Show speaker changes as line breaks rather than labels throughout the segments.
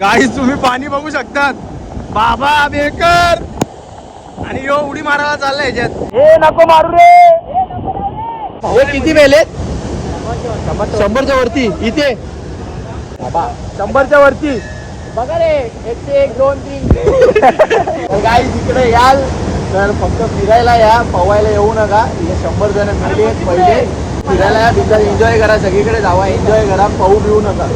गाईस तुम्ही पाणी बघू शकतात. बाबा बेकर आणि यो उडी मारायला चाललाय याच्यात. हे नको मारू रे. भाऊ किती मेलेत शंभरच्या वरती. इथे. शंभरच्या वरती. बघा रे एकशे एक दोन तीन. गाई तिकडे याल. तर फक्त फिरायला या. पवायला येऊ नका. इथे शंभर जण मिळले पहिले. फिरायला या. बिंदास एन्जॉय करा. सगळीकडे जावा. एन्जॉय करा. पाहू पिऊ नका.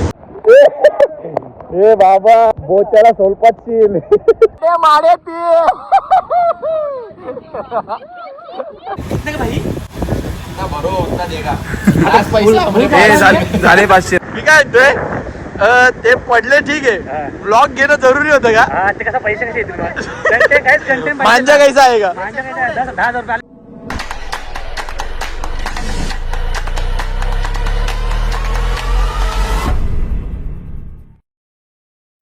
ए बाबा बोच्याला सोलपातशील ते. माडे झाले पाचशे. मी काय म्हणतोय अं, ते पडले ठीक आहे. ब्लॉग घेणं जरुरी होतं का?
हा, ते कसं पैसे कसे येतील? ते काहीच content पाहिजे
मांजा
ना.
कैसा आहे? का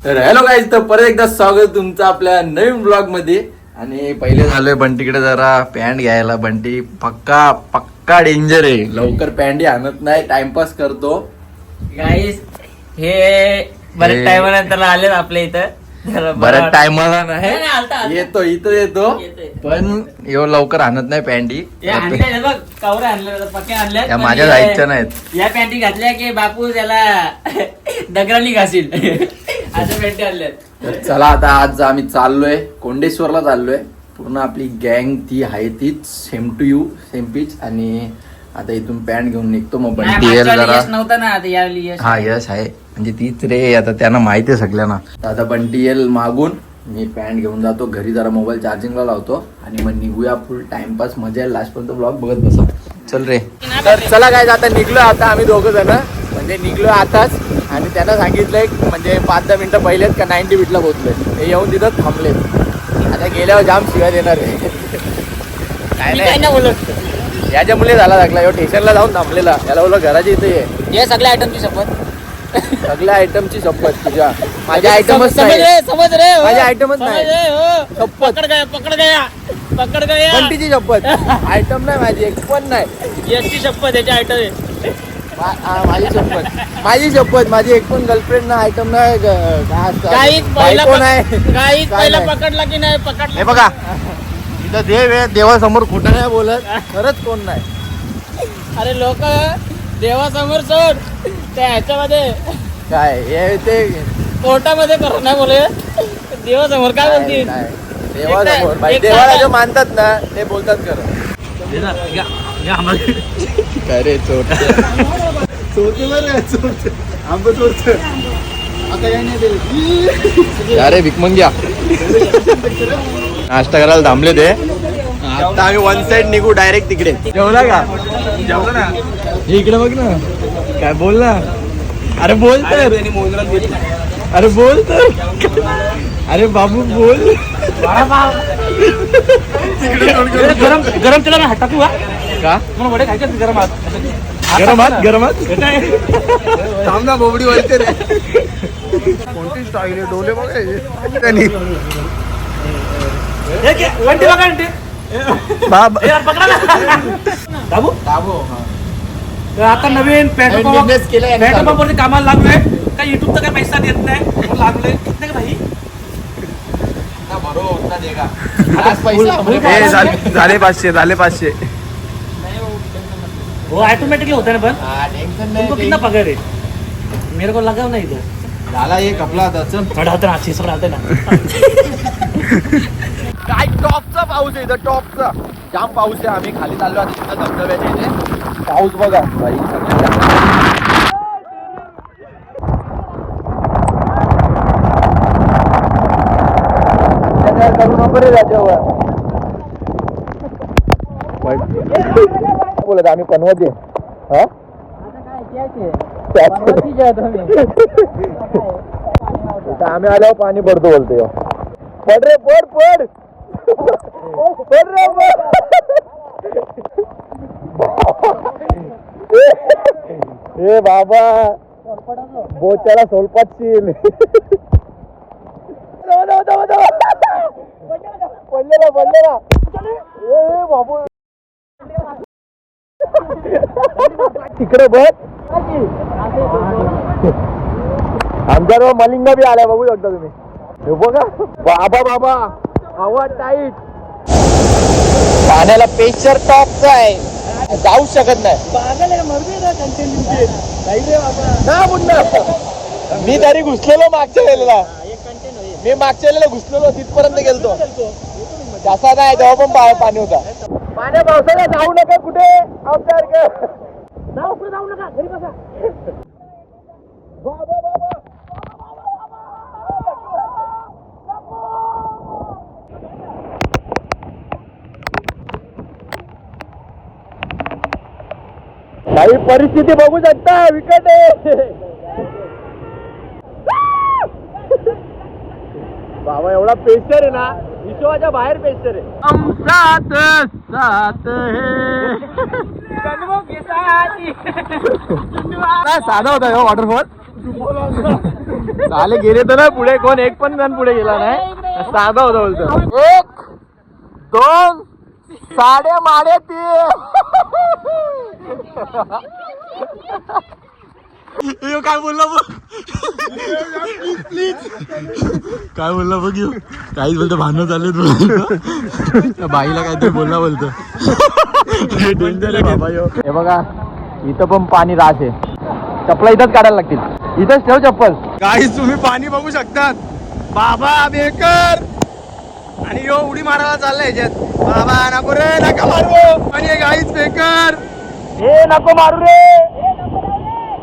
तर हॅलो गाईज तर परत एकदा स्वागत तुमचं आपल्या नवीन ब्लॉगमध्ये. आणि पहिले झालोय बंटीकडे जरा पॅन्ट घ्यायला. बंटी पक्का पक्का डेंजर आहे. लवकर पॅन्ट आणत नाही टाइमपास करतो.
गाईस हे
हे-
बरेच टायमानंतर आले आपल्या इथं.
बऱ्याच. टायमाला
नाही,
येतो इथं येतो. पण यो लवकर आणत नाही पॅन्टी.
हे आणले ना बघ कवरे आणले पक्के आणले
या माझ्या साईजच्या नाहीत.
या पॅन्टी घातल्या की बापू त्याला दगरांनी घासील. अशा पॅन्टी आणल्यात
चला आता आज आम्ही चाललोय कोंडेश्वरला चाललोय. पूर्ण आपली गँग ती आहे तीच same to you same pitch आणि आता इथून पॅन्ट घेऊन निघतो मग बंटी
नव्हता ना आता यावेळी यश
हा यश आहे. म्हणजे तीच रे आता त्यांना माहिती आहे सगळ्यांना. आता बंटी येईल मागून मी पॅन्ट घेऊन जातो घरी जरा मोबाईल चार्जिंगला लावतो आणि मग निघूया फुल टाइमपास मजा येईल लास्ट पर्यंत ब्लॉग बघत बसा. चल रे. तर चला काय आता निघलो आता आम्ही दोघं जण. म्हणजे निघलो आताच. आणि त्यांना सांगितलंय म्हणजे पाच दहा मिनिटं पहिलेच का नाईन्टी बीटला पोहोचलोय. ते येऊन तिथं थांबले आता गेल्यावर जाम शिवाय देणार आहे. काय नाही.
नाही बोलत.
याच्या मुले झाला लागला यो स्टेशनला जाऊन थांबलेला याला बोललो घराच्या इथे ये
सगळ्या आयटमची शपथ
सगळ्या आयटमची शपथ तुझ्या माझ्या आयटमच
समज
नाही
रे समज रे हो.
माझ्या
समज
नाही.
रे, हो.
शपथ.
पकड गया पकड गया पकड गया
बंटीची शपथ आयटम नाही माझी एक पण नाही
यशची शपथ याची आयटम
मा- हा, माझी शपथ माझी शपथ माझी एक पण गर्लफ्रेंड ना आयटम नाही ग-?
काहीच पहिला
बायको
पक-
नाही
काहीच
काय
पहिला
नाही.
पकडला की नाही पकडला
हे बघा इथं देव आहे देवासमोर खोटं नाही बोलत खरंच कोण नाही.
अरे लोक देवासमोर सोड त्या ह्याच्यामध्ये.
काय हे ते
कोर्टामध्ये कर नाही बोले देवासमोर काय
काय-
बोलतील
काय. देवासमोर बाई, देवाला जे मानतात ना ते बोलतात खरं. काय रे चोट. चोरते बरं चोरते आंब चोरत आता काय नाही अरे भिकमंग्या नाश्ता करायला थांबले ते. आता आम्ही वन साइड निघू डायरेक्ट तिकडे. जेवला का? जेवला ना. इकडे बघ ना. काय बोल ना. अरे बोल तर. अरे बोल तर. अरे बाबू बोल.
गरम गरम तेला हात टाकू हा?
का?
मला वडे खायचे आहेत गरम हात
गरमात गरमात थांब ना बोबडी वळते रे. कोणती स्टाईल आहे? डोले बघा
हे हे पकडा ना. दाबू? तर आता नवीन पेट्रोल
यांनी
पेट्रोल. पंपवरती कामाला लागलोय. काय युट्यूबचा काय पैसा देत नाही. लागलोय? कितने का भाई?
हे झाले झाले पाचशे झाले पाचशे.
वो ऑटोमेटिकली होता है ना तुमको कितना पगार है मेरे को लगा ना इधर
झाला एक आपला आता चल.
ना अच्छी
पाऊस आहे इथं टॉपचा. जाम पाऊस आहे आम्ही खाली चाललो आता तिथं धबधब्याच्या इथे. पाऊस बघा. बाई करू नको रे त्याच्यावर. बोलत आम्ही कन्वते हा? आम्ही आल्यावर पाणी पडतो बोलतो पड रे पड पड. ए बाबा. बोच्याला सोलपातशील पडलेला पडलेला. ए बाबू. तिकडे बघ. आमदार मलिंगा बी आल्या बघू शकता तुम्ही. बघा. बाबा बाबा. हवा टाईट पाण्याला प्रेशर टॉपचा आहे जाऊ शकत नाही. ना मी तरी घुसलेलो मागच्या वेळेला. मी मागच्या वेळेला घुसलेलो तिथपर्यंत गेलतो. तसा नाही तेव्हा पण पाणी होता. पाण्या पावसाला जाऊ नका कुठे. आमच्या जाऊ नका. घरी बसा. परिस्थिती बघू शकता विकट आहे. बाबा एवढा पेस्टर आहे ना विश्वाच्या बाहेर पेस्टर आहे. हम साथ साथ काय साधा होता हो वॉटरफॉल चाले गेले तर ना पुढे कोण एक पण जण पुढे गेला नाही. साधा होता बोलतो एक दोन साडे माडे तीन. काय बोलला बघ? काय बोलला बघ येऊ काहीच बोलतो भांडण चालले तू बाईला काहीतरी बोलला बोलतो. हे बघा इथं पण पाणी रास आहे. चपला इथंच काढायला लागतील. इथंच ठेव चप्पल.
गाईस तुम्ही पाणी बघू शकतात. बाबा बेकर! आणि यो उडी मारायला चाललाय याच्यात. बाबा नको रे नका मारू. आणि गाईच बेकर.
हे नको मारू रे.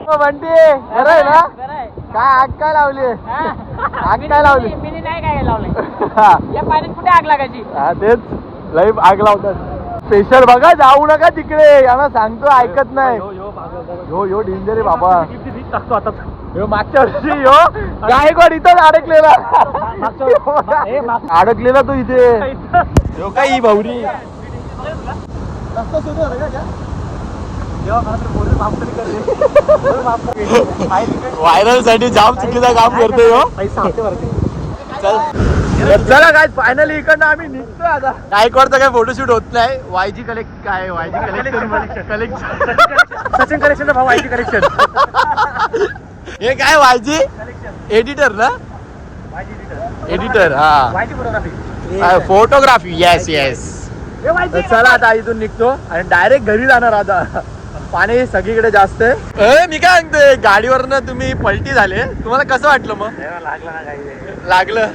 बरं आहे ना? काय आग काय लावली? आग काय लावली?
मी नाही काय लावलंय.
हा.
या पाण्यात कुठे आग लागायची?
हा, तेच. लई आग लावतात. स्पेशल बघा जाऊ नका तिकडे. यांना सांगतो ऐकत नाही. यो यो डेंजर आहे बाबा. ह्यो मागच्या वर्षी यो. गायकवाड इथंच अडकलेला. अडकलेला तो इथे. ह्यो काय ही भावरी? व्हायरलसाठी जाम चुकीचं काम करतोय हो चल. चला काय फायनली इकडनं आम्ही निघतोय आता. गायकवाडचा काय फोटोशूट होत नाही. वायजी कलेक्ट काय YG collection collection
Sachin collection भाऊ आयटी कलेक्शन
हे काय वायजी एडिटर ना? एडिटर हा.
फोटोग्राफी
फोटोग्राफी येस येस चला आता इथून निघतो आणि डायरेक्ट घरी जाणार आता. पाणी सगळीकडे जास्त आहे. मी काय सांगतोय? गाडीवरनं तुम्ही पलटी झाले. तुम्हाला कसं वाटलं मग?
लागला ना काही.
लागलं.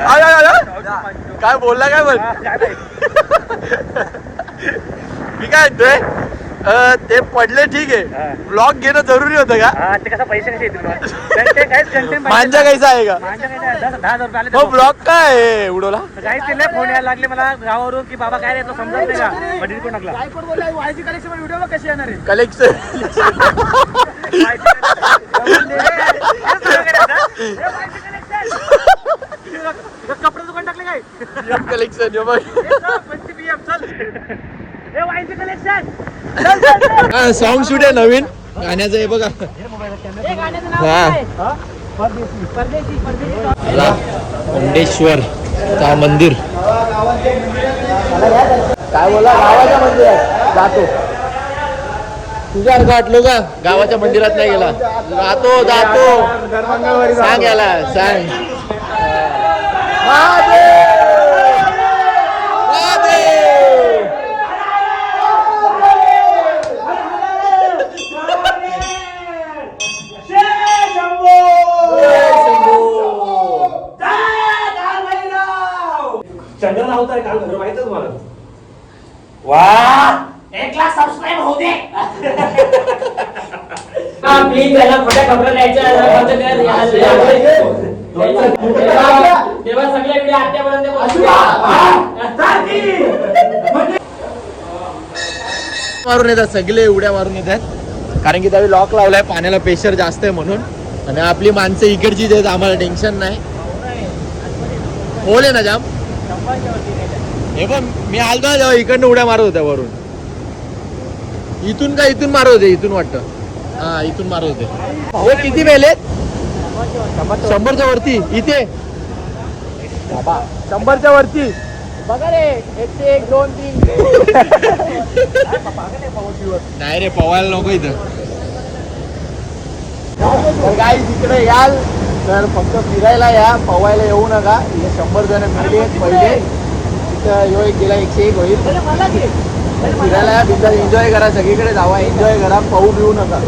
आय, आय, आय. काय बोलला काय बोल? मी काय म्हणतोय अं, ते पडले ठीक आहे. ब्लॉग घेणं जरुरी होतं का?
हा ते कसं पैसे कसे येतील
मांजा आहे का?
माझ्या काही नाही, दहा रुपये आले
हो ब्लॉग काय आहे उडवला?
काहीच ते लय फोन यायला लागले मला गावावरून की बाबा काय रे तो समजत नाही का? delete करून टाकला कलेक्शन व्हिडिओ कशी येणार आहे
कलेक्शन
कपडे दुकान टाकले काय?
कलेक्शन
ए वायची कलेक्शन
सॉन्ग शूट आहे नवीन. गाण्याचं आहे बघा. हा. मुंडेश्वर चा मंदिर. काय बोला गावाच्या मंदिरात जातो. तुझ्यासारखं वाटलो का? गावाच्या मंदिरात नाही गेला. जातो जातो. सांग याला सांग महादेव! महादेव!
चंद्रला होता काल घर माहीत तुम्हाला
एक लाख सबस्क्राईब होऊ दे त्याला खोट्या खबर द्यायच्या. तेव्हा सगळे व्हिडिओ आत्यापर्यंत
मारून येतात सगळे उड्या मारून येतात. कारण की त्यावेळी लॉक लावलाय पाण्याला प्रेशर जास्त आहे म्हणून. आणि आपली माणसं इकडची आहेत आम्हाला टेन्शन नाही. होल आहे ना जाम. हे पण मी आलतो ना जेव्हा इकडनं उड्या मारत होत्या वरून. इथून का इथून मारत होते इथून वाटतं. हा इथून मारत होते. हे किती वेलेत शंभरच्या वरती इथे? बाबा. शंभरच्या वरती. बघा रे एकशे एक दोन तीन.
नाही रे पवायला नको इथं.
तर काही तिकडे याल. तर फक्त फिरायला या पवायला येऊ नका. इथे शंभर जण मिळले पहिले. तिथं यो एक गेला एकशे एक होईल. फिरायला बिंदास एन्जॉय करा सगळीकडे जावा एन्जॉय करा पाहू बिऊ नका.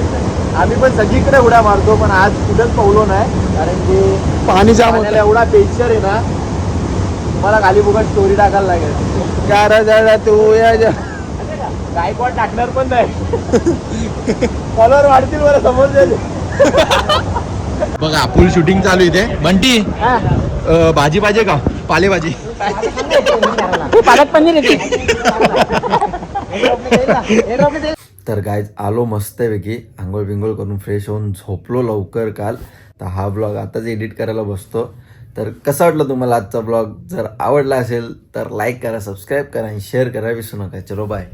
आम्ही पण सगळीकडे उड्या मारतो पण आज कुठंच पावलो नाही कारण की
पाणी जाम
एवढा पेचर आहे ना मला खाली फुकट स्टोरी टाकायला लागेल.
होतं दादा तू या जा.
गायकवाड टाकणार पण नाही. फॉलोअर वाढतील बरं समोर
बघा फुल शूटिंग चालू इथे. बंटी भाजी पाहिजे का? पालेभाजी.
पालक पनीर
तर गायज आलो मस्तपैकी. आंघोळ बिंगोळ करून फ्रेश होऊन झोपलो लवकर काल. तर हा ब्लॉग आताच एडिट करायला बसतो. तर कसा वाटलं तुम्हाला आजचा ब्लॉग जर आवडला असेल तर लाईक करा सबस्क्राईब करा आणि शेअर करा. विसरू नका. चलो बाय